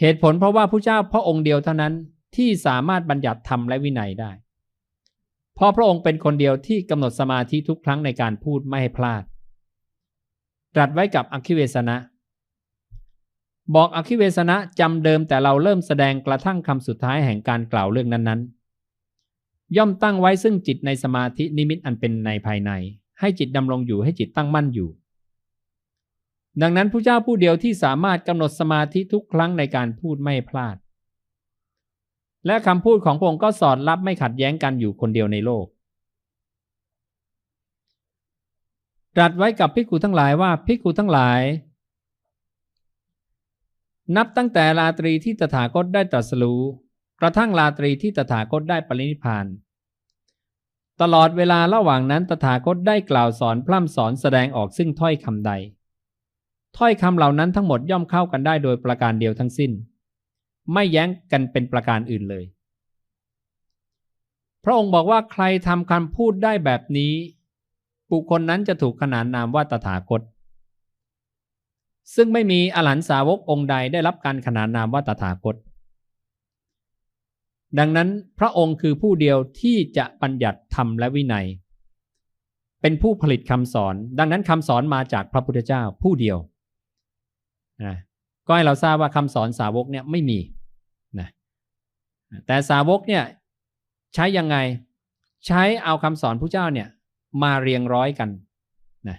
เหตุผลเพราะว่าพระเจ้าพระองค์เดียวเท่านั้นที่สามารถบัญญัติธรรมและวินัยได้ เพราะพระองค์เป็นคนเดียวที่กำหนดสมาธิทุกครั้งในการพูดไม่ให้พลาด ตรัสไว้กับอคิเวสนะ บอกอคิเวสนะจำเดิมแต่เราเริ่มแสดงกระทั่งคำสุดท้ายแห่งการกล่าวเรื่องนั้นๆ ย่อมตั้งไว้ซึ่งจิตในสมาธินิมิตอันเป็นในภายใน ให้จิตดำรงอยู่ให้จิตตั้งมั่นอยู่ ดังนั้นผู้เจ้าผู้เดียวที่สามารถกำหนดสมาธิทุกครั้งในการพูดไม่พลาด และคำพูดของพระองค์ก็สอดรับไม่ขัดแย้งกันอยู่คนเดียวในโลก ตรัสไว้กับภิกุทั้งหลายว่าภิกุทั้งหลาย นับตั้งแต่ราตรีที่ตถาคตได้ตรัสรู้กระทั่งราตรีที่ตถาคตได้ปรินิพานตลอดเวลาระหว่างนั้นตถาคตได้กล่าวสอนพร่ำสอนแสดงออกซึ่งถ้อยคำใด ถ้อยคำเหล่านั้นทั้งหมดย่อมเข้ากันได้โดยประการเดียวทั้งสิ้น ไม่แย้งกันเป็นประการอื่นเลย พระองค์บอกว่าใครทำคำพูดได้แบบนี้ บุคคลนั้นจะถูกขนานนามว่าตถาคต ซึ่งไม่มีอรหันตสาวกองค์ใดได้รับการขนานนามว่าตถาคต ดังนั้นพระองค์คือผู้เดียวที่จะบัญญัติธรรมและวินัย เป็นผู้ผลิตคำสอน ดังนั้นคำสอนมาจากพระพุทธเจ้าผู้เดียว นะก็ให้เราทราบว่าคำสอนสาวกเนี่ยไม่มีนะแต่สาวกเนี่ยใช้ยังไงใช้เอาคำสอนพระเจ้าเนี่ยมาเรียงร้อยกันนะ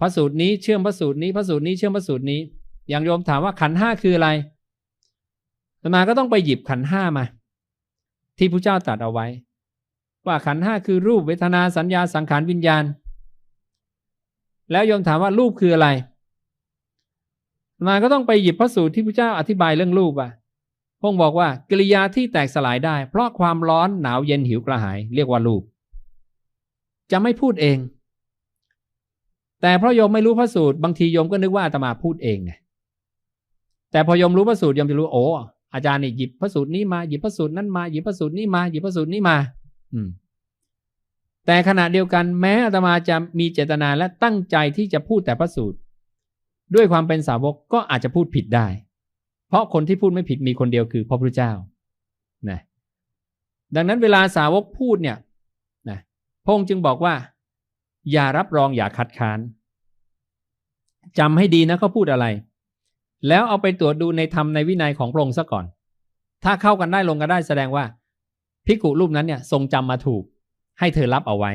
พระสูตรนี้เชื่อมพระสูตรนี้พระสูตรนี้เชื่อมพระสูตรนี้ อย่างโยมถามว่าขันห้าคืออะไรตมาก็ต้องไปหยิบขันห้ามา ที่พระเจ้าตรัสเอาไว้ ว่าขันห้าคือรูปเวทนาสัญญาสังขารวิญญาณ แล้วโยมถามว่ารูปคืออะไร มาก็ต้องไปหยิบพระสูตรที่พระเจ้าอธิบายเรื่องรูปอะพงบอกว่ากิริยาที่แตกสลายได้ เพราะความร้อนหนาวเย็นหิวกระหาย เรียกว่ารูป จะไม่พูดเอง แต่เพราะโยมไม่รู้พระสูตรบางทีโยมก็นึกว่าอาตมาพูดเองไงแต่พอโยมรู้พระสูตรโยมจะรู้โอ้อาจารย์นี่หยิบพระสูตรนี้มาหยิบพระสูตรนั้นมาหยิบพระสูตรนี้มาหยิบพระสูตรนี้มา อืม แต่ขณะเดียวกันแม้อาตมาจะมีเจตนาและตั้งใจที่จะพูดแต่พระสูตร ด้วยความเป็นสาวกก็อาจจะพูดผิดได้ เพราะคนที่พูดไม่ผิดมีคนเดียวคือพระพุทธเจ้านะดังนั้นเวลาสาวกพูดเนี่ยนะพงจึงบอกว่า อย่ารับรองอย่าคัดค้านจำให้ดีนะเขาพูดอะไร แล้วเอาไปตรวจดูในธรรมในวินัยของพระองค์ซะก่อน ถ้าเข้ากันได้ลงกันได้แสดงว่าพิกุรูปนั้นเนี่ยทรงจำมาถูกให้เธอรับเอาไว้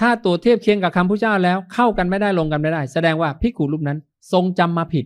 ถ้าตัวเทียบเคียงกับคำพระเจ้าแล้วเข้ากันไม่ได้ลงกันไม่ได้ แสดงว่าพิกุรูปนั้น ทรงจำมาผิด